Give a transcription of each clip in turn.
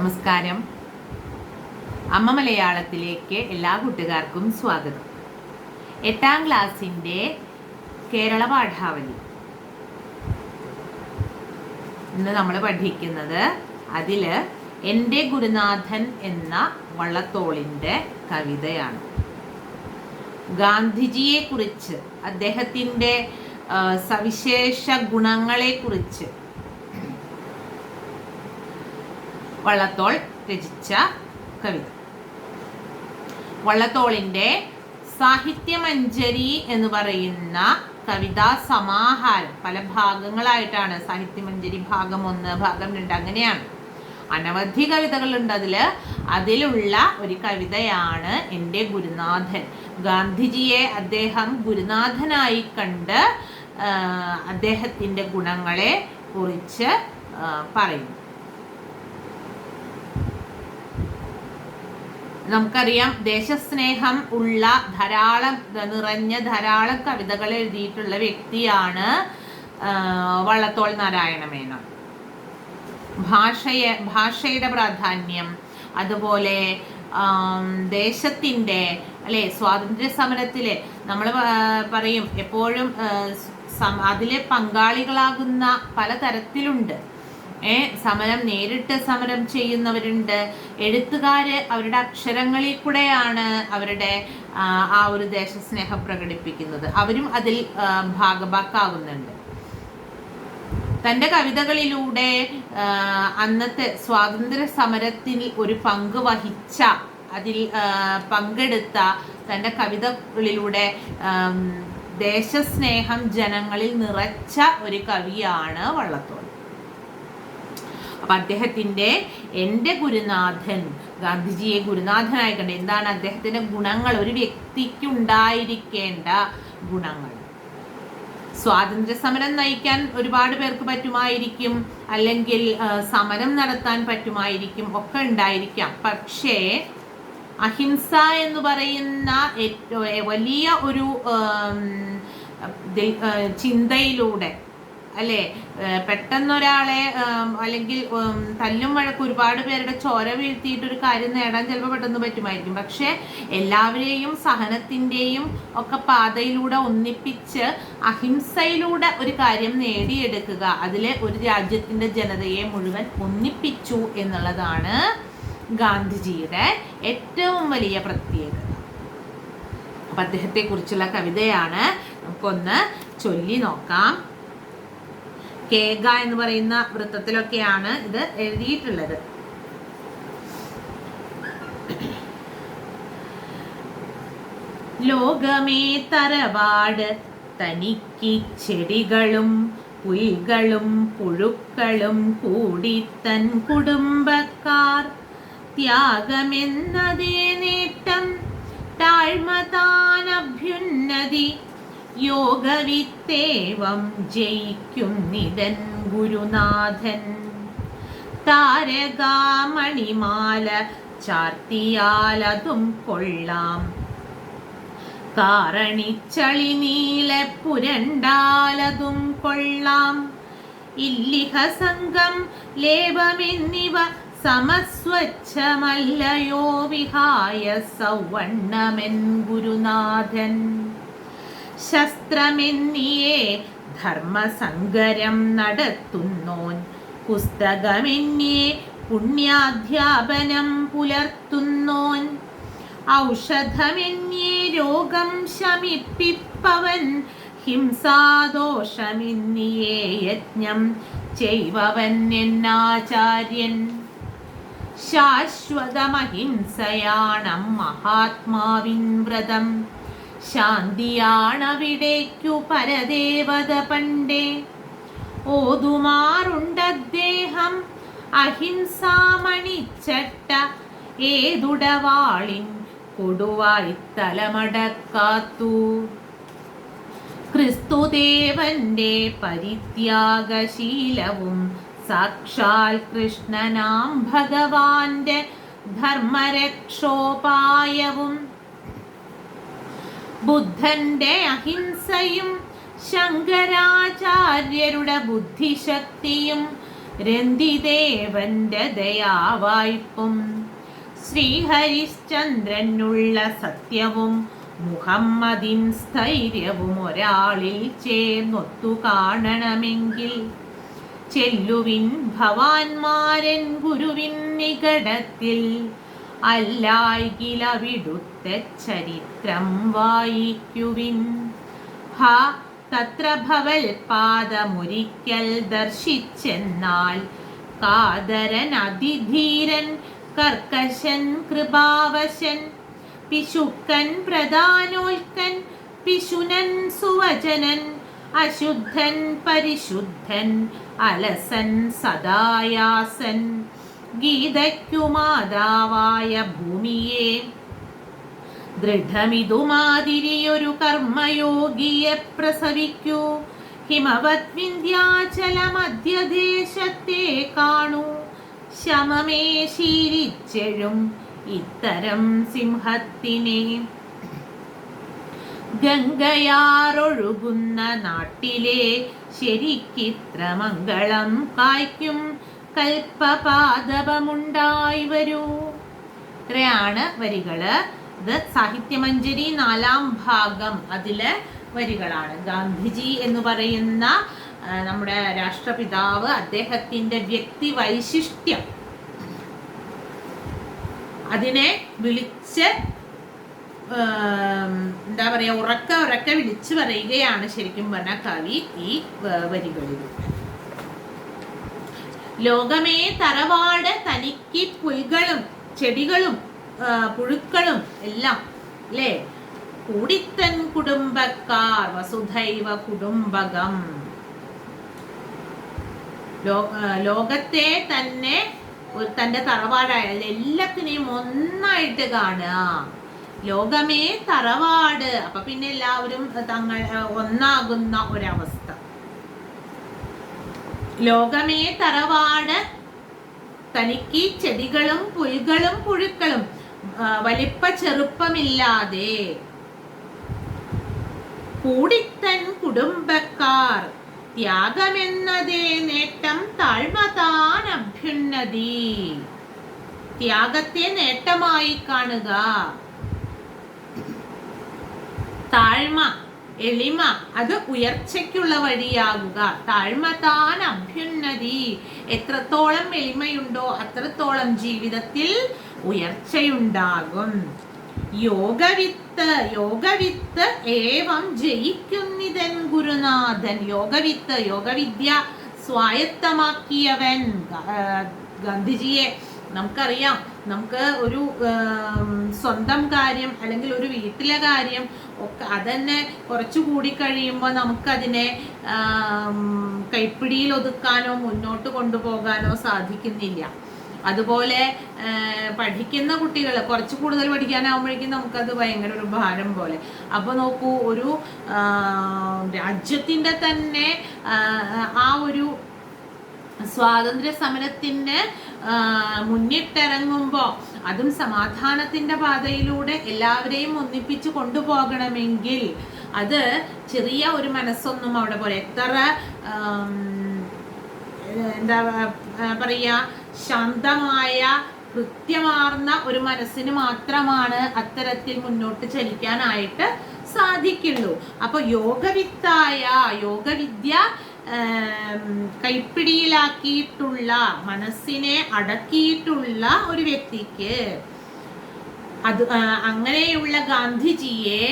നമസ്കാരം. അമ്മ മലയാളത്തിലേക്ക് എല്ലാ കൂട്ടുകാർക്കും സ്വാഗതം. എട്ടാം ക്ലാസ്സിന്റെ കേരള പാഠാവലി. ഇന്ന് നമ്മൾ പഠിക്കുന്നത് അതിൽ എന്റെ ഗുരുനാഥൻ എന്ന വള്ളത്തോളിന്റെ കവിതയാണ്. ഗാന്ധിജിയെക്കുറിച്ച് അദ്ദേഹത്തിന്റെ സവിശേഷ ഗുണങ്ങളെക്കുറിച്ച് വള്ളത്തോൾ രചിച്ച കവിത. വള്ളത്തോളിന്റെ സാഹിത്യമഞ്ജരി എന്ന് പറയുന്ന കവിതാ സമാഹാരം. പല ഭാഗങ്ങളായിട്ടാണ് സാഹിത്യമഞ്ജരി ഭാഗം ഒന്ന് ഭാഗം രണ്ട് അങ്ങനെയാണ്. അനവധി കവിതകളുണ്ട് അതിൽ അതിലുള്ള ഒരു കവിതയാണ് എന്റെ ഗുരുനാഥൻ. ഗാന്ധിജിയെ അദ്ദേഹം ഗുരുനാഥനായി കണ്ട് അദ്ദേഹത്തിന്റെ ഗുണങ്ങളെ കുറിച്ച് പറയുന്നു. നമുക്കറിയാം ദേശസ്നേഹം ഉള്ള ധാരാളം നിറഞ്ഞ ധാരാളം കവിതകൾ എഴുതിയിട്ടുള്ള വ്യക്തിയാണ് വള്ളത്തോൾ നാരായണ മേനോൻ. ഭാഷയെ ഭാഷയുടെ പ്രാധാന്യം അതുപോലെ ദേശത്തിന്റെ അല്ലെ സ്വാതന്ത്ര്യ സമരത്തിലെ നമ്മൾ പറയും എപ്പോഴും അതിലെ പങ്കാളികളാകുന്ന പല തരത്തിലുണ്ട് ഏ സമരം നേരിട്ട് സമരം ചെയ്യുന്നവരുണ്ട്. എഴുത്തുകാര് അവരുടെ അക്ഷരങ്ങളിൽ കൂടെയാണ് അവരുടെ ആ, ഒരു ദേശസ്നേഹം പ്രകടിപ്പിക്കുന്നത്. അവരും അതിൽ ഭാഗഭാക്കാവുന്നുണ്ട്. തന്റെ കവിതകളിലൂടെ അന്നത്തെ സ്വാതന്ത്ര്യ സമരത്തിൽ ഒരു പങ്ക് വഹിച്ച അതിൽ പങ്കെടുത്ത തന്റെ കവിതകളിലൂടെ ദേശസ്നേഹം ജനങ്ങളിൽ നിറച്ച ഒരു കവിയാണ് വള്ളത്തോൾ. അപ്പൊ അദ്ദേഹത്തിന്റെ എന്റെ ഗുരുനാഥൻ ഗാന്ധിജിയെ ഗുരുനാഥനായി എന്താണ് അദ്ദേഹത്തിന്റെ ഗുണങ്ങൾ? ഒരു വ്യക്തിക്കുണ്ടായിരിക്കേണ്ട ഗുണങ്ങൾ. സ്വാതന്ത്ര്യ സമരം നയിക്കാൻ ഒരുപാട് പേർക്ക് പറ്റുമായിരിക്കും. അല്ലെങ്കിൽ സമരം നടത്താൻ പറ്റുമായിരിക്കും. ഒക്കെ ഉണ്ടായിരിക്കാം. പക്ഷേ അഹിംസ എന്ന് പറയുന്ന ഏറ്റവും വലിയ ഒരു ചിന്തയിലൂടെ അല്ലേ? പെട്ടെന്നൊരാളെ അല്ലെങ്കിൽ തല്ലും വഴക്കും ഒരുപാട് പേരുടെ ചോര വീഴ്ത്തിയിട്ട് ഒരു കാര്യം നേടാൻ ചിലപ്പോൾ പെട്ടെന്ന് പറ്റുമായിരിക്കും. പക്ഷേ എല്ലാവരെയും സഹനത്തിന്റെയും ഒക്കെ പാതയിലൂടെ ഒന്നിപ്പിച്ച് അഹിംസയിലൂടെ ഒരു കാര്യം നേടിയെടുക്കുക. അതിലെ ഒരു രാജ്യത്തിന്റെ ജനതയെ മുഴുവൻ ഒന്നിപ്പിച്ചു എന്നുള്ളതാണ് ഗാന്ധിജിയുടെ ഏറ്റവും വലിയ പ്രത്യേകത. അപ്പം അദ്ദേഹത്തെക്കുറിച്ചുള്ള കവിതയാണ്. നമുക്കൊന്ന് ചൊല്ലി നോക്കാം. കേഗ എന്ന് പറയുന്ന വൃത്തത്തിലൊക്കെയാണ് ഇത് എഴുതിയിട്ടുള്ളത്. ലോകമേ തറവാട് തനിക്ക് ചെടികളും പുൽകളും പുഴുക്കളും കൂടി തൻ കുടുംബക്കാർ. ത്യാഗമെന്നതേ നേട്ടം താഴ്മ താൻ അഭ്യുന്നതി യോഗവിത്തേവം ജയിക്കും നിതൻ ഗുരുനാഥൻ. താരകാമണിമാല ചാർത്തിയാലതും കൊള്ളാം. കാറണിച്ചളി നീല പുരണ്ടാലതും കൊള്ളാം. ഇല്ലിഹസംഗം ലേപമെന്നിവ സമസ്വച്ഛമല്ലയോ വിഹായ സൗവണ്ണമെൻ ഗുരുനാഥൻ. ശസ്ത്രമെന്നിയേ ധർമ്മസങ്കരം നടത്തുന്നോൻ. പുസ്തകമെന്നിയെ പുണ്യാധ്യാപനം പുലർത്തുന്നോൻ. ഔഷധമെന്നിയെ രോഗം ശമിപ്പിപ്പവൻ. ഹിംസാദോഷമെന്നിയേ യജ്ഞം ചെയ്വവൻ എന്നാചാര്യൻ. ശാശ്വതമഹിംസയാണം മഹാത്മാവിൻ വ്രതം. ശാന്തിയാണവിടേക്കു പരദേവത പണ്ടേ. ഓതുമാറുണ്ടദ്ദേഹം അഹിംസാമണിച്ചട്ട ഏതുടവാളിൻ കൊടുവായി തലമടക്കാത്തു. ക്രിസ്തുദേവന്റെ പരിത്യാഗശീലവും സാക്ഷാൽ കൃഷ്ണനാം ഭഗവാന്റെ ധർമ്മരക്ഷോപായവും ബുദ്ധന്റെ അഹിംസയും ശങ്കരാചാര്യരുടെ ബുദ്ധിശക്തിയും രന്തിദേവന്റെ ദയാവായ്പും. ശ്രീഹരിശ്ചന്ദ്രനുള്ള സത്യവും മുഹമ്മദിൻ സ്ഥൈര്യവും ഒരാളിൽ ചേർന്നൊത്തു കാണണമെങ്കിൽ ചെല്ലുവിൻ ഭവാൻമാരൻ ഗുരുവിൻ നികടത്തിൽ അല്ലായികിലവിടുത്തെ ചരിത്രം വായിക്കുവിൻ. ഹ തത്ര ഭവൽ പാദമൊരിക്കൽ ദർശിച്ചെന്നാൽ കാതരൻ അതിധീരൻ കർക്കശൻ കൃപാവശൻ പിശുക്കൻ പ്രധാനോൽക്കൻ പിശുനൻ സുവചനൻ അശുദ്ധൻ പരിശുദ്ധൻ അലസൻ സദായാസൻ. ഗീതയ്ക്കു മാതാവായ ഭൂമിയെ. ദൃഢമിതുമാതിരിയൊരു കർമ്മയോഗിയെ പ്രസവിക്കൂ. ഹിമവത് വിന്ധ്യാചല മധ്യദേശത്തെ കാണൂ. ശമമേ ശീലിച്ചെഴും ഇത്തരം സിംഹത്തിനെ. ഗംഗയാറൊഴുകുന്ന നാട്ടിലെ ശരിക്കിത്ര മംഗളം കായ്ക്കും. കൽപ്പപാദപമുണ്ടായി വരൂ. ഇത്രയാണ് വരികൾ. ഇത് സാഹിത്യമഞ്ജരി നാലാം ഭാഗം അതിലെ വരികളാണ്. ഗാന്ധിജി എന്ന് പറയുന്ന നമ്മുടെ രാഷ്ട്രപിതാവ് അദ്ദേഹത്തിന്റെ വ്യക്തി വൈശിഷ്ട്യം. അതിനെ വിളിച്ച് എന്താ പറയാ ഉറക്ക ഉറക്ക വിളിച്ചു പറയുകയാണ് ശരിക്കും പറഞ്ഞ കവി ഈ വ- വരികളിൽ. ലോകമേ തറവാട് തനിക്ക് പുൽകളും ചെടികളും പുഴുക്കളും എല്ലാം അല്ലേ കൂടിത്തൻ കുടുംബക്കാർ വസുധൈവ കുടുംബകം. ലോകത്തെ തന്നെ തന്റെ തറവാടായ എല്ലാത്തിനെയും ഒന്നായിട്ട് കാണുക. ലോകമേ തറവാട്. അപ്പൊ പിന്നെ എല്ലാവരും തങ്ങൾ ഒന്നാകുന്ന ഒരവസ്ഥ. ലോകമേ തറവാട്. തനിക്ക് ചെടികളും പുൽകളും പുഴുക്കളും വലിപ്പ ചെറുപ്പമില്ലാതെ. കൂടിത്തൻ കുടുംബക്കാർ ത്യാഗമെന്നതേ നേട്ടം താഴ്മതാൻ അഭ്യുന്നതി. ത്യാഗത്തെ നേട്ടമായി കാണുക. താഴ്മ എളിമ അത് ഉയർച്ചയ്ക്കുള്ള വഴിയാകുക. താഴ്മ താൻ അഭ്യുന്നതി. എത്രത്തോളം എളിമയുണ്ടോ അത്രത്തോളം ജീവിതത്തിൽ ഉയർച്ചയുണ്ടാകും. യോഗവിത്ത് യോഗവിത്ത് ഏവം ജയിക്കുന്നിതൻ ഗുരുനാഥൻ. യോഗവിത്ത് യോഗവിദ്യ സ്വായത്തമാക്കിയവൻ. ഗാന്ധിജിയെ നമുക്കറിയാം. നമുക്ക് ഒരു സ്വന്തം കാര്യം അല്ലെങ്കിൽ ഒരു വീട്ടിലെ കാര്യം ഒക്കെ അതന്നെ കുറച്ചു കൂടി കഴിയുമ്പോൾ നമുക്കതിനെ കൈപ്പിടിയിൽ ഒതുക്കാനോ മുന്നോട്ട് കൊണ്ടുപോകാനോ സാധിക്കുന്നില്ല. അതുപോലെ പഠിക്കുന്ന കുട്ടികൾ കുറച്ച് കൂടുതൽ പഠിക്കാനാവുമ്പോഴേക്കും നമുക്കത് ഭയങ്കര ഒരു ഭാരം പോലെ. അപ്പോൾ നോക്കൂ ഒരു രാജ്യത്തിന്റെ തന്നെ ആ ഒരു സ്വാതന്ത്ര്യ സമരത്തിന് മുന്നിട്ടിറങ്ങുമ്പോൾ അതും സമാധാനത്തിന്റെ പാതയിലൂടെ എല്ലാവരെയും ഒന്നിപ്പിച്ച് കൊണ്ടുപോകണമെങ്കിൽ അത് ചെറിയ ഒരു മനസ്സൊന്നും അവിടെ പോലെ എത്ര എന്താ പറയുക പറയാ ശാന്തമായ കൃത്യമാർന്ന ഒരു മനസ്സിന് മാത്രമാണ് അത്തരത്തിൽ മുന്നോട്ട് ചലിക്കാനായിട്ട് സാധിക്കുള്ളൂ. അപ്പോൾ യോഗവിത്തായ യോഗവിദ്യ കൈപ്പിടിയിലാക്കിയിട്ടുള്ള മനസ്സിനെ അടക്കിയിട്ടുള്ള ഒരു വ്യക്തിക്ക് അത് അങ്ങനെയുള്ള ഗാന്ധിജിയെ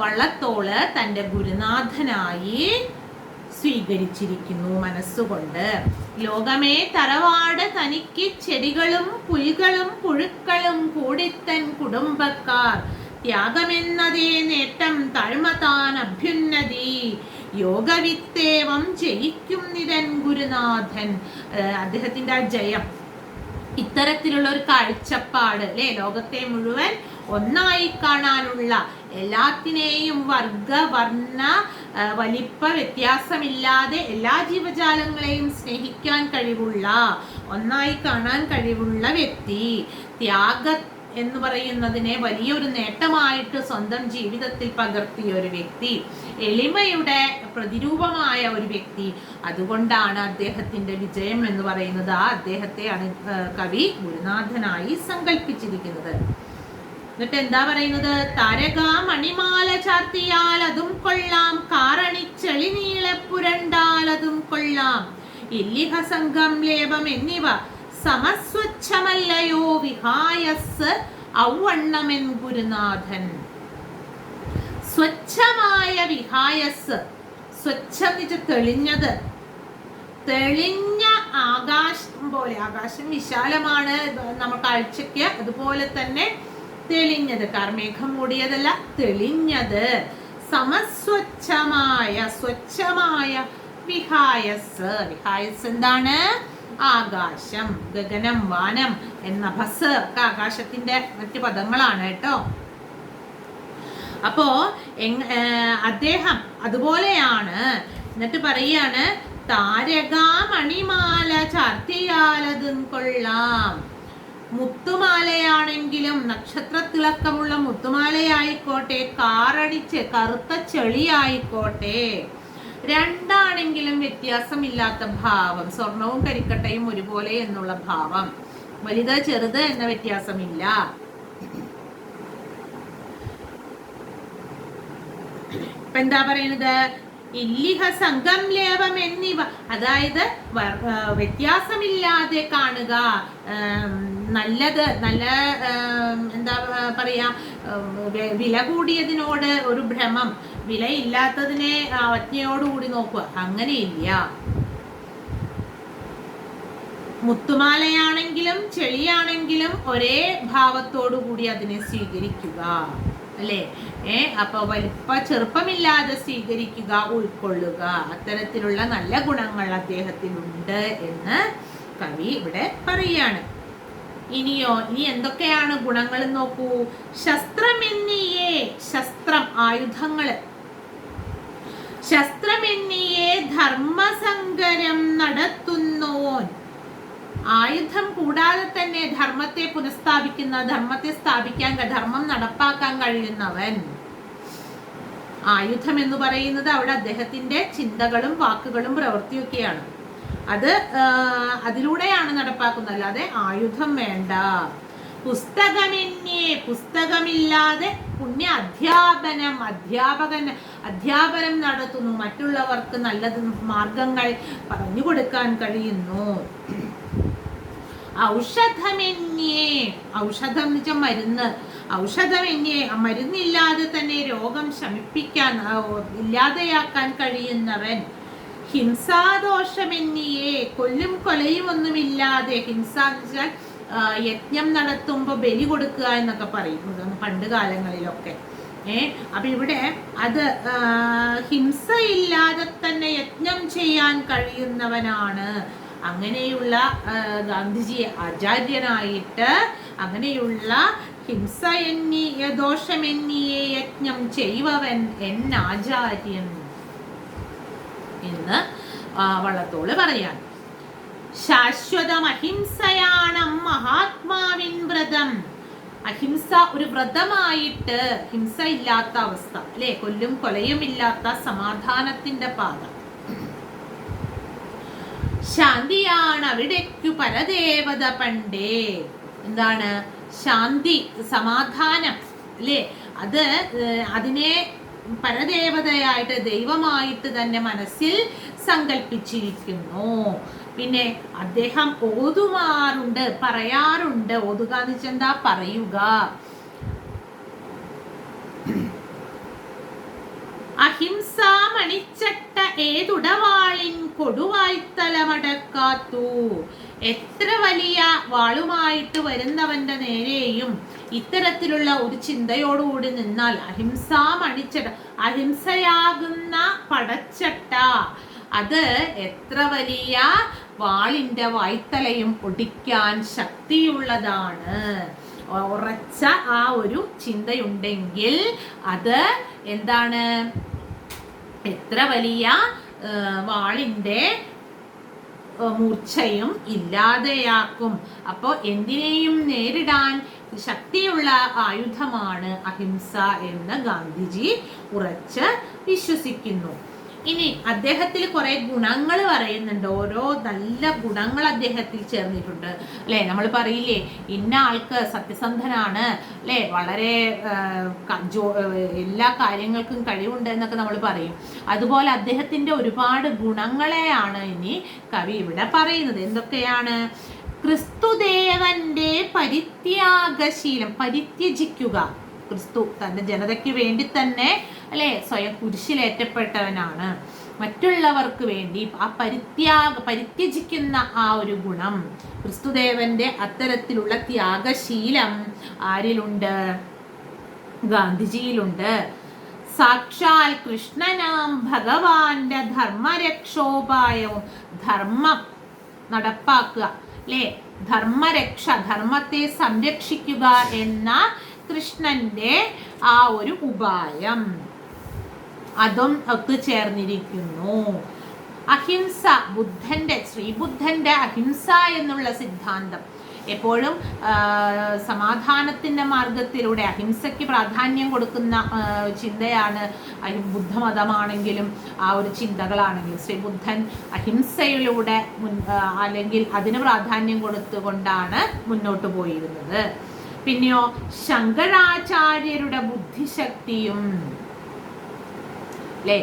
വള്ളത്തോൾ തന്റെ ഗുരുനാഥനായി സ്വീകരിച്ചിരിക്കുന്നു മനസ്സുകൊണ്ട്. ലോകമേ തറവാട് തനിക്ക് ചെടികളും പുലികളും പുഴുക്കളും കൂടിത്തൻ കുടുംബക്കാർ. ത്യാഗമെന്നതേ നേട്ടം താഴ്മതാൻ അഭ്യുന്നതി. യോഗവിത്തേവം ജയിക്കും നിരൻ ഗുരുനാഥൻ. അദ്ദേഹത്തിന്റെ ആ ജയം ഇത്തരത്തിലുള്ള ഒരു കാഴ്ചപ്പാട് അല്ലെ? ലോകത്തെ മുഴുവൻ ഒന്നായി കാണാനുള്ള എല്ലാത്തിനെയും വർഗ വർണ വലിപ്പ വ്യത്യാസമില്ലാതെ എല്ലാ ജീവജാലങ്ങളെയും സ്നേഹിക്കാൻ കഴിവുള്ള ഒന്നായി കാണാൻ കഴിവുള്ള വ്യക്തി. ത്യാഗ എന്ന് പറയുന്നതിനെ വലിയൊരു നേട്ടമായിട്ട് സ്വന്തം ജീവിതത്തിൽ പകർത്തിയ ഒരു വ്യക്തി എളിമയുടെ പ്രതിരൂപമായ ഒരു വ്യക്തി. അതുകൊണ്ടാണ് അദ്ദേഹത്തിന്റെ വിജയം എന്ന് പറയുന്നത്. ആ അദ്ദേഹത്തെയാണ് കവി ഗുരുനാഥനായി സങ്കല്പിച്ചിരിക്കുന്നത് എന്നിട്ട് എന്താ പറയുന്നത്? തരക മണിമാല ചാർത്തിയാൽ അതും കൊള്ളാം. കാറണിച്ചെളി ചെളിനീളെ പുരണ്ടാൽ അതും കൊള്ളാം. ഇല്ലിഹ സംഘം ലേപം എന്നിവ സമസ്വച്ഛമല്ലയോ വിഹായസ് ഔവണ്ണമെൻ ഗുരുനാഥൻ. സ്വച്ഛമായ വിഹായസ് സ്വച്ഛം എന്ന് തെളിഞ്ഞത്. തെളിഞ്ഞ ആകാശം പോലെ ആകാശം വിശാലമാണ് നമ്മൾ കാഴ്ചയ്ക്ക് അതുപോലെ തന്നെ തെളിഞ്ഞത്. കാർമേഘം മൂടിയതല്ല തെളിഞ്ഞത്. സമസ്വച്ഛമായ സ്വച്ഛമായ വിഹായസ്. വിഹായസ് എന്താണ്? ആകാശം ഗഗനം വാനം എന്ന ഭസ് ഒക്കെ ആകാശത്തിന്റെ മറ്റു പദങ്ങളാണ് കേട്ടോ. അപ്പോ അദ്ദേഹം അതുപോലെയാണ് എന്നിട്ട് പറയാണ് താരകാമണിമാല ചാർത്തിയാലതും കൊള്ളാം. മുത്തുമാലയാണെങ്കിലും നക്ഷത്രത്തിളക്കമുള്ള മുത്തുമാലയായിക്കോട്ടെ കാറടിച്ച് കറുത്ത ചെളിയായിക്കോട്ടെ. രണ്ടാണെങ്കിലും വ്യത്യാസമില്ലാത്ത ഭാവം. സ്വർണവും കരിക്കട്ടയും ഒരുപോലെ എന്നുള്ള ഭാവം. വലുത് ചെറുത് എന്ന വ്യത്യാസമില്ല. എന്താ പറയുന്നത്? ഇല്ലിഹ സംഘം ലേപം എന്നിവ. അതായത് വ്യത്യാസമില്ലാതെ കാണുക. നല്ലത് നല്ല എന്താ പറയാ വില കൂടിയതിനോട് ഒരു ഭ്രമം. വിലയില്ലാത്തതിനെ അവജ്ഞയോടുകൂടി നോക്കുക. അങ്ങനെയില്ല. മുത്തുമാലയാണെങ്കിലും ചെളിയാണെങ്കിലും ഒരേ ഭാവത്തോടു കൂടി അതിനെ സ്വീകരിക്കുക. അല്ലേ? ഏ? അപ്പൊ വലിപ്പ ചെറുപ്പമില്ലാതെ സ്വീകരിക്കുക ഉൾക്കൊള്ളുക. അത്തരത്തിലുള്ള നല്ല ഗുണങ്ങൾ അദ്ദേഹത്തിനുണ്ട് എന്ന് കവി ഇവിടെ പറയാണ്. ഇനിയോ ഇനി എന്തൊക്കെയാണ് ഗുണങ്ങൾ നോക്കൂ? ശസ്ത്രമെന്നിയേ ശസ്ത്രം ആയുധങ്ങൾ. ശസ്ത്രമെന്നിയേ ധർമ്മസങ്കരം നടത്തുന്നോൻ. ആയുധം കൂടാതെ തന്നെ ധർമ്മത്തെ പുനഃസ്ഥാപിക്കുന്ന ധർമ്മത്തെ സ്ഥാപിക്കാൻ ധർമ്മം നടപ്പാക്കാൻ കഴിയുന്നവൻ. ആയുധം എന്ന് പറയുന്നത് അവിടെ അദ്ദേഹത്തിന്റെ ചിന്തകളും വാക്കുകളും പ്രവൃത്തിയൊക്കെയാണ്. അത് അതിലൂടെയാണ് നടപ്പാക്കുന്നത്. അല്ലാതെ ആയുധം വേണ്ട. പുസ്തകമെന്നേ പുസ്തകമില്ലാതെ പുണ്യ അധ്യാപനം അധ്യാപകൻ അധ്യാപനം നടത്തുന്നു. മറ്റുള്ളവർക്ക് നല്ലത് മാർഗങ്ങൾ പറഞ്ഞു കൊടുക്കാൻ കഴിയുന്നു. ഔഷധമെന്നേ ഔഷധം എന്ന് വെച്ചാൽ മരുന്ന്. ഔഷധമെന്യേ മരുന്നില്ലാതെ തന്നെ രോഗം ശമിപ്പിക്കാൻ ഇല്ലാതെയാക്കാൻ കഴിയുന്നവൻ ഹിംസാദോഷമെന്നിയെ കൊല്ലും കൊലയും ഒന്നുമില്ലാതെ ഹിംസ എന്ന് വെച്ചാൽ യജ്ഞം നടത്തുമ്പോൾ ബലി കൊടുക്കുക എന്നൊക്കെ പറയും. പണ്ട് കാലങ്ങളിലൊക്കെ. ഏ അപ്പൊ ഇവിടെ അത് ഹിംസയില്ലാതെ തന്നെ യജ്ഞം ചെയ്യാൻ കഴിയുന്നവനാണ് അങ്ങനെയുള്ള ഗാന്ധിജി ആചാര്യനായിട്ട് അങ്ങനെയുള്ള ഹിംസ എന്നിയ ദോഷമെന്നിയെ യജ്ഞം ചെയ്വവൻ ആചാര്യൻ എന്ന് വള്ളത്തോൾ പറയാൻ. ശാശ്വതം അഹിംസയാണ് മഹാത്മാവിൻ വ്രതം. അഹിംസ ഒരു വ്രതമായിട്ട് ഹിംസ ഇല്ലാത്ത അവസ്ഥ അല്ലെ? കൊല്ലും കൊലയും ഇല്ലാത്ത സമാധാനത്തിന്റെ പാത. ശാന്തിയാണ് അവിടേക്കു പരദേവത പണ്ടേ. എന്താണ്? ശാന്തി സമാധാനം അല്ലേ? അത് അതിനെ പരദേവതയായിട്ട് ദൈവമായിട്ട് തന്നെ മനസ്സിൽ സങ്കല്പിച്ചിരിക്കുന്നു പിന്നെ അദ്ദേഹം ഓതുമാറുണ്ട് പറയാറുണ്ട്. ഓതുക എന്ന് വെച്ചാൽ എന്താ പറയുക? അഹിംസ ഏതുടവാളിൻ കൊടുവായ്ത്തലമടക്കാത്തു എത്ര വലിയ വാളുമായിട്ട് വരുന്നവന്റെ നേരെയും ഇത്തരത്തിലുള്ള ഒരു ചിന്തയോടുകൂടി നിന്നാൽ അഹിംസാമണിച്ചട്ട അഹിംസയാകുന്ന പടച്ചട്ട അത് എത്ര വലിയ വാളിന്റെ വായ്ത്തലയും ഒടിക്കാൻ ശക്തിയുള്ളതാണ്. ഉറച്ച ആ ഒരു ചിന്തയുണ്ടെങ്കിൽ അത് എന്താണ്? എത്ര വലിയ വാളിന്റെ മൂർച്ചയും ഇല്ലാതെയാക്കും. അപ്പോൾ എന്തിനേയും നേരിടാൻ ശക്തിയുള്ള ആയുധമാണ് അഹിംസ എന്ന് ഗാന്ധിജി ഉറച്ച് വിശ്വസിക്കുന്നു. ഇനി അദ്ദേഹത്തിൽ കുറെ ഗുണങ്ങൾ പറയുന്നുണ്ട്. ഓരോ നല്ല ഗുണങ്ങൾ അദ്ദേഹത്തിൽ ചേർന്നിട്ടുണ്ട്. അല്ലെ? നമ്മൾ പറയില്ലേ ഇന്ന ആൾക്ക് സത്യസന്ധനാണ്. അല്ലെ? വളരെ എല്ലാ കാര്യങ്ങൾക്കും കഴിവുണ്ട് എന്നൊക്കെ നമ്മൾ പറയും. അതുപോലെ അദ്ദേഹത്തിന്റെ ഒരുപാട് ഗുണങ്ങളെയാണ് ഇനി കവി ഇവിടെ പറയുന്നത്. എന്തൊക്കെയാണ്? ക്രിസ്തുദേവന്റെ പരിത്യാഗശീലം പരിത്യജിക്കുക. ക്രിസ്തു തന്റെ ജനതയ്ക്ക് വേണ്ടി തന്നെ അല്ലെ? സ്വയം കുരിശിലേറ്റപ്പെട്ടവനാണ്. മറ്റുള്ളവർക്ക് വേണ്ടി ആ പരിത്യാഗ പരിത്യജിക്കുന്ന ആ ഒരു ഗുണം. ക്രിസ്തുദേവന്റെ അത്തരത്തിലുള്ള ത്യാഗശീലം ആരിലുണ്ട്? ഗാന്ധിജിയിലുണ്ട്. സാക്ഷാൽ കൃഷ്ണനാം ഭഗവാന്റെ ധർമ്മരക്ഷോപായവും ധർമ്മം നടപ്പാക്കുക അല്ലേ? ധർമ്മരക്ഷ ധർമ്മത്തെ സംരക്ഷിക്കുക എന്ന കൃഷ്ണന്റെ ആ ഒരു ഉപായം. അതും ഒക്കെ ചേർന്നിരിക്കുന്നു. അഹിംസ ബുദ്ധന്റെ ശ്രീബുദ്ധന്റെ അഹിംസ എന്നുള്ള സിദ്ധാന്തം എപ്പോഴും സമാധാനത്തിന്റെ മാർഗത്തിലൂടെ അഹിംസയ്ക്ക് പ്രാധാന്യം കൊടുക്കുന്ന ചിന്തയാണ് ബുദ്ധമതമാണെങ്കിലും ആ ഒരു ചിന്തകളാണെങ്കിലും. ശ്രീബുദ്ധൻ അഹിംസയിലൂടെ മുൻ അല്ലെങ്കിൽ അതിന് പ്രാധാന്യം കൊടുത്തുകൊണ്ടാണ് മുന്നോട്ട് പോയിരുന്നത്. പിന്നെയോ ശങ്കരാചാര്യരുടെ ബുദ്ധിശക്തിയും. അല്ലേ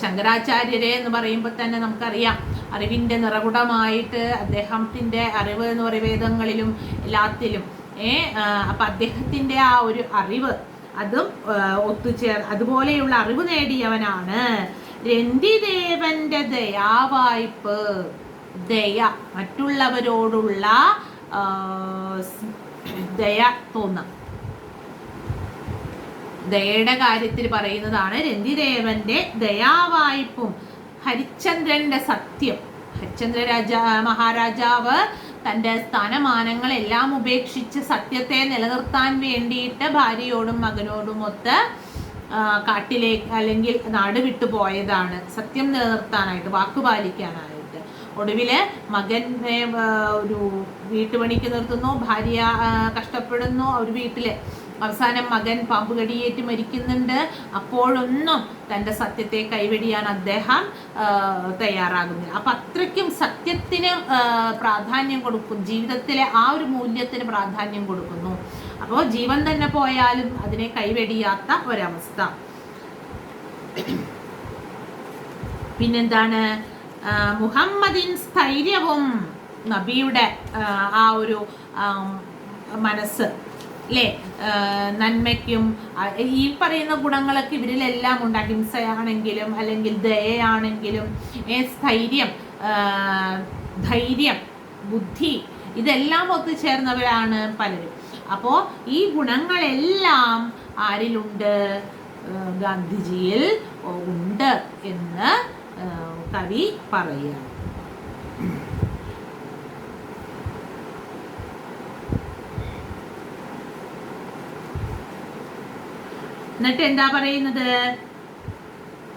ശങ്കരാചാര്യരെ എന്ന് പറയുമ്പോൾ തന്നെ നമുക്കറിയാം അറിവിന്റെ നിറകുടമായിട്ട് അദ്ദേഹത്തിന്റെ അറിവ് എന്ന് പറയും വേദങ്ങളിലും എല്ലാത്തിലും. ഏ അപ്പം അദ്ദേഹത്തിന്റെ ആ ഒരു അറിവ് അതും ഒത്തുചേർ അതുപോലെയുള്ള അറിവ് നേടിയവനാണ് രന്തിദേവന്റെ ദയാവായ്പ്. ദയ മറ്റുള്ളവരോടുള്ള ദയ തോന്നാം. ദയയുടെ കാര്യത്തിൽ പറയുന്നതാണ് രന്തിദേവന്റെ ദയാവായ്പും ഹരിചന്ദ്രന്റെ സത്യം. ഹരിശ്ചന്ദ്ര രാജ മഹാരാജാവ് തന്റെ സ്ഥാനമാനങ്ങളെല്ലാം ഉപേക്ഷിച്ച് സത്യത്തെ നിലനിർത്താൻ വേണ്ടിയിട്ട് ഭാര്യയോടും മകനോടുമൊത്ത് കാട്ടിലേക്ക് അല്ലെങ്കിൽ നാട് വിട്ടു പോയതാണ്. സത്യം നിലനിർത്താനായിട്ട് വാക്കുപാലിക്കാനായിട്ട് ഒടുവിൽ മകനെ ഒരു വീട്ടുപണിക്ക് നിർത്തുന്നു ഭാര്യ കഷ്ടപ്പെടുന്നു ഒരു വീട്ടിൽ. അവസാനം മകൻ പാമ്പ് കടിയേറ്റ് മരിക്കുന്നുണ്ട്. അപ്പോഴൊന്നും തന്റെ സത്യത്തെ കൈവെടിയാൻ അദ്ദേഹം തയ്യാറാകുന്നില്ല. അപ്പം അത്രയ്ക്കും സത്യത്തിന് പ്രാധാന്യം കൊടുക്കും. ജീവിതത്തിലെ ആ ഒരു മൂല്യത്തിന് പ്രാധാന്യം കൊടുക്കുന്നു. അപ്പോൾ ജീവൻ തന്നെ പോയാലും അതിനെ കൈവെടിയാത്ത ഒരവസ്ഥ. പിന്നെന്താണ്? മുഹമ്മദിൻ സ്ഥൈര്യവും നബിയുടെ ആ, ഒരു മനസ്സ് അല്ലേ നന്മയ്ക്കും ഈ പറയുന്ന ഗുണങ്ങളൊക്കെ ഇവരിലെല്ലാം ഉണ്ട്. അഹിംസയാണെങ്കിലും അല്ലെങ്കിൽ ദയയാണെങ്കിലും സ്ഥൈര്യം ധൈര്യം ബുദ്ധി ഇതെല്ലാം ഒത്തുചേർന്നവരാണ് പലരും. അപ്പോൾ ഈ ഗുണങ്ങളെല്ലാം ആരിലുണ്ട്? ഗാന്ധിജിയിൽ ഉണ്ട് എന്ന് കവി പറയുകയാണ്. എന്നിട്ട് എന്താ പറയുന്നത്?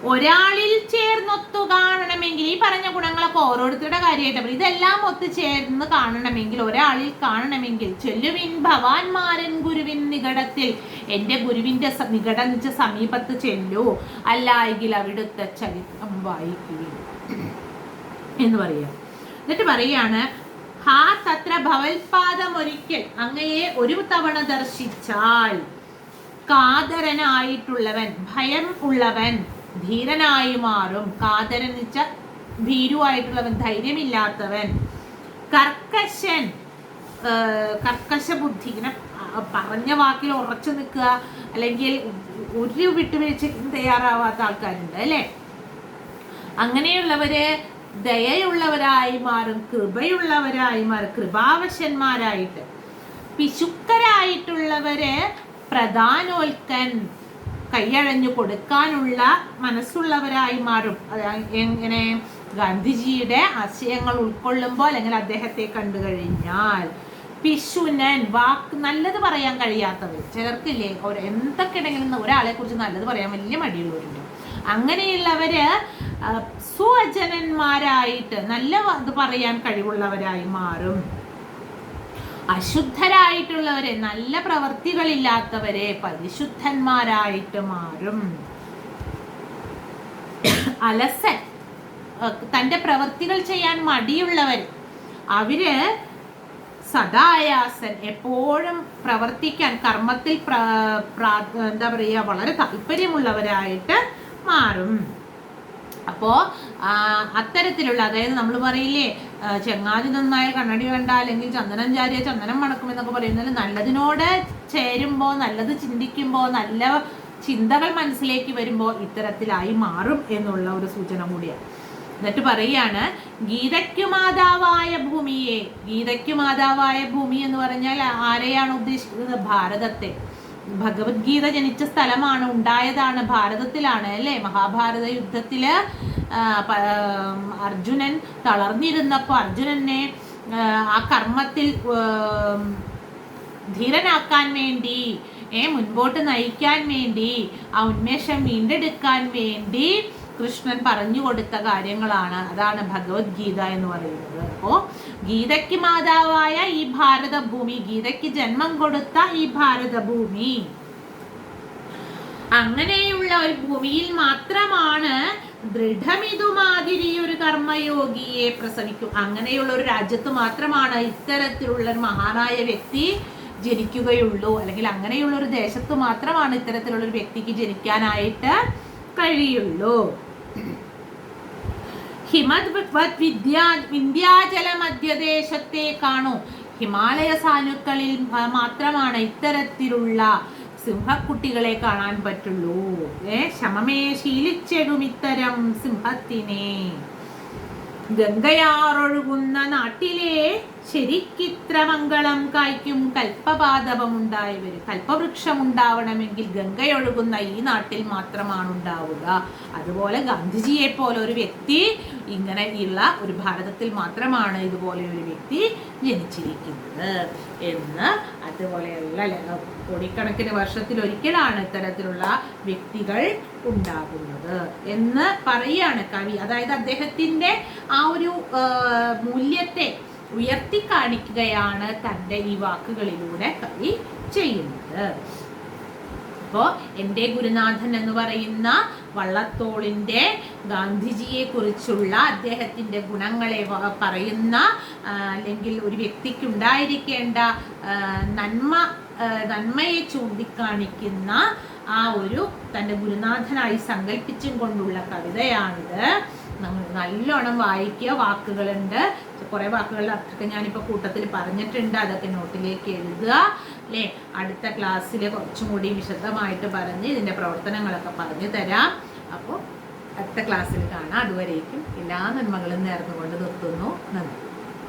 ഒരാളിൽ ചേർന്നൊത്തു കാണണമെങ്കിൽ ഈ പറഞ്ഞ ഗുണങ്ങളൊക്കെ ഓരോരുത്തരുടെ കാര്യമായിട്ട് ഇതെല്ലാം ഇതെല്ലാം ഒത്തുചേർന്ന് കാണണമെങ്കിൽ ഒരാളിൽ കാണണമെങ്കിൽ ചൊല്ലുവിൻ ഭവാൻമാരൻ ഗുരുവിൻ നികടത്തിൽ. എന്റെ ഗുരുവിന്റെ സ- നികടം എന്ന് വെച്ച സമീപത്ത് ചെല്ലൂ. അല്ലായെങ്കിൽ അവിടുത്തെ ചരിത്രം വായിക്കുകയും എന്ന് പറയാം എന്നിട്ട് പറയാണ് ഹാ തത്ര ഭവൽപാദം ഒരിക്കൽ അങ്ങയെ ഒരു തവണ ദർശിച്ചാൽ കാതരനായിട്ടുള്ളവൻ ഭയം ഉള്ളവൻ ധീരനായി മാറും. കാതരനിച്ച ഭീരുവായിട്ടുള്ളവൻ ധൈര്യമില്ലാത്തവൻ. കർക്കശൻ കർക്കശ ബുദ്ധി ഇങ്ങനെ പറഞ്ഞ വാക്കിൽ ഉറച്ചു നിൽക്കുക. അല്ലെങ്കിൽ ഒരു വിട്ടുവീഴ്ചയ്ക്കും തയ്യാറാവാത്ത ആൾക്കാരുണ്ട് അല്ലേ? അങ്ങനെയുള്ളവര് ദയയുള്ളവരായി മാറും കൃപയുള്ളവരായി മാറും കൃപാവശന്മാരായിട്ട്. പിശുക്കരായിട്ടുള്ളവര് പ്രധാനോൽക്കൻ. കൈയഴഞ്ഞു കൊടുക്കാനുള്ള മനസ്സുള്ളവരായി മാറും. എങ്ങനെ ഗാന്ധിജിയുടെ ആശയങ്ങൾ ഉൾക്കൊള്ളുമ്പോൾ അല്ലെങ്കിൽ അദ്ദേഹത്തെ കണ്ടു കഴിഞ്ഞാൽ. പിശുനൻ വാക്ക് നല്ലത് പറയാൻ കഴിയാത്തവർ ചിലർക്കില്ലേ ഒരു എന്തൊക്കെ ഉണ്ടെങ്കിലും ഒരാളെ കുറിച്ച് നല്ലത് പറയാൻ വലിയ മടിയുള്ളവരുണ്ട്. അങ്ങനെയുള്ളവര് സുവചനന്മാരായിട്ട് നല്ല ഇത് പറയാൻ കഴിവുള്ളവരായി മാറും. അശുദ്ധരായിട്ടുള്ളവരെ നല്ല പ്രവർത്തികളില്ലാത്തവരെ പരിശുദ്ധന്മാരായിട്ട് മാറും. അലസൻ തന്റെ തന്റെ പ്രവർത്തികൾ ചെയ്യാൻ മടിയുള്ളവർ അവർ സദായാസൻ എപ്പോഴും പ്രവർത്തിക്കാൻ കർമ്മത്തിൽ എന്താ പറയുക വളരെ താല്പര്യമുള്ളവരായിട്ട് മാറും. അപ്പോ ആ, അത്തരത്തിലുള്ള അതായത് നമ്മൾ പറയില്ലേ ചെങ്ങാതി നന്നായ കണ്ണടി വേണ്ട അല്ലെങ്കിൽ ചന്ദനം ചാരിയ ചന്ദനം മണക്കും എന്നൊക്കെ പറയുന്നത് നല്ലതിനോട് ചേരുമ്പോൾ നല്ലത് ചിന്തിക്കുമ്പോൾ നല്ല ചിന്തകൾ മനസ്സിലേക്ക് വരുമ്പോൾ ഇത്തരത്തിലായി മാറും എന്നുള്ള ഒരു സൂചന കൂടിയാണ്. എന്നിട്ട് പറയാണ് ഗീതയ്ക്കു മാതാവായ ഭൂമിയെ ഗീതയ്ക്കു മാതാവായ ഭൂമി എന്ന് പറഞ്ഞാൽ ആരെയാണ് ഉദ്ദേശിക്കുന്നത്? ഭാരതത്തെ. ഭഗവത്ഗീത ജനിച്ച സ്ഥലമാണ് ഉണ്ടായതാണ് ഭാരതത്തിലാണ് അല്ലേ? മഹാഭാരത യുദ്ധത്തിൽ അർജുനൻ തളർന്നിരുന്നപ്പോൾ അർജുനനെ ആ, കർമ്മത്തിൽ ധീരനാക്കാൻ വേണ്ടി ഏ മുൻപോട്ട് നയിക്കാൻ വേണ്ടി ആ ഉന്മേഷം വീണ്ടെടുക്കാൻ വേണ്ടി കൃഷ്ണൻ പറഞ്ഞു കൊടുത്ത കാര്യങ്ങളാണ്. അതാണ് ഭഗവത്ഗീത എന്ന് പറയുന്നത്. അപ്പോൾ ഗീതയ്ക്ക് മാതാവായ ഈ ഭാരതഭൂമി ഗീതയ്ക്ക് ജന്മം കൊടുത്ത ഈ ഭാരതഭൂമി. അങ്ങനെയുള്ള ഒരു ഭൂമിയിൽ മാത്രമാണ് ദൃഢമിതുമാതിരി ഒരു കർമ്മയോഗിയെ പ്രസവിക്കും അങ്ങനെയുള്ള ഒരു രാജ്യത്ത് മാത്രമാണ് ഇത്തരത്തിലുള്ള ഒരു മഹാനായ വ്യക്തി ജനിക്കുകയുള്ളൂ. അല്ലെങ്കിൽ അങ്ങനെയുള്ള ഒരു ദേശത്ത് മാത്രമാണ് ഇത്തരത്തിലുള്ള ഒരു വ്യക്തിക്ക് ജനിക്കാനായിട്ട് കഴിയുള്ളൂ. ഹിമത് വിദ്യാ വിന്ധ്യാചല മധ്യദേശത്തെ കാണൂ. ഹിമാലയ സാനുക്കളിൽ മാത്രമാണ് ഇത്തരത്തിലുള്ള സിംഹക്കുട്ടികളെ കാണാൻ പറ്റുള്ളൂ. ഏ? ശമമേ ശീലിച്ചെടും ഇത്തരം സിംഹത്തിനെ. ഗംഗയാറൊഴുകുന്ന നാട്ടിലെ ശരിക്കിത്ര മംഗളം കായ്ക്കും കൽപ്പപാദപമുണ്ടായവര് കൽപ്പവൃക്ഷം ഉണ്ടാവണമെങ്കിൽ ഗംഗയൊഴുകുന്ന ഈ നാട്ടിൽ മാത്രമാണ് ഉണ്ടാവുക. അതുപോലെ ഗാന്ധിജിയെ പോലെ ഒരു വ്യക്തി ഇങ്ങനെ ഉള്ള ഒരു ഭാരതത്തിൽ മാത്രമാണ് ഇതുപോലെ ഒരു വ്യക്തി ജനിച്ചിരിക്കുന്നത് എന്ന് അതുപോലെയുള്ള കോടിക്കണക്കിന് വർഷത്തിൽ ഒരിക്കലാണ് ഇത്തരത്തിലുള്ള വ്യക്തികൾ ഉണ്ടാകുന്നത്. എന്ന് പറയുകയാണ് കവി. അതായത് അദ്ദേഹത്തിന്റെ ആ ഒരു മൂല്യത്തെ ഉയർത്തി കാണിക്കുകയാണ് തന്റെ ഈ വാക്കുകളിലൂടെ കവി ചെയ്യുന്നത്. അപ്പോൾ എന്റെ ഗുരുനാഥൻ എന്ന് പറയുന്ന വള്ളത്തോളിന്റെ ഗാന്ധിജിയെ കുറിച്ചുള്ള അദ്ദേഹത്തിന്റെ ഗുണങ്ങളെ പറയുന്ന അല്ലെങ്കിൽ ഒരു വ്യക്തിക്ക് ഉണ്ടായിരിക്കേണ്ട നന്മ നന്മയെ ചൂണ്ടിക്കാണിക്കുന്ന ആ ഒരു തന്റെ ഗുരുനാഥനായി സങ്കല്പിച്ചും കൊണ്ടുള്ള കവിതയാണിത്. നമ്മൾ നല്ലോണം വായിക്കുക വാക്കുകളുണ്ട്. കുറേ വാക്കുകളുടെ അർത്ഥമൊക്കെ ഞാനിപ്പോൾ കൂട്ടത്തിൽ പറഞ്ഞിട്ടുണ്ട്. അതൊക്കെ നോട്ടിലേക്ക് എഴുതുക. അല്ലേ? അടുത്ത ക്ലാസ്സിൽ കുറച്ചും കൂടി വിശദമായിട്ട് പറഞ്ഞ് ഇതിന്റെ പ്രവർത്തനങ്ങളൊക്കെ പറഞ്ഞു തരാം. അപ്പോൾ അടുത്ത ക്ലാസ്സിൽ കാണാം. അതുവരേക്കും എല്ലാ നന്മകളും നേർന്നുകൊണ്ട് നിർത്തുന്നു. നന്ദി.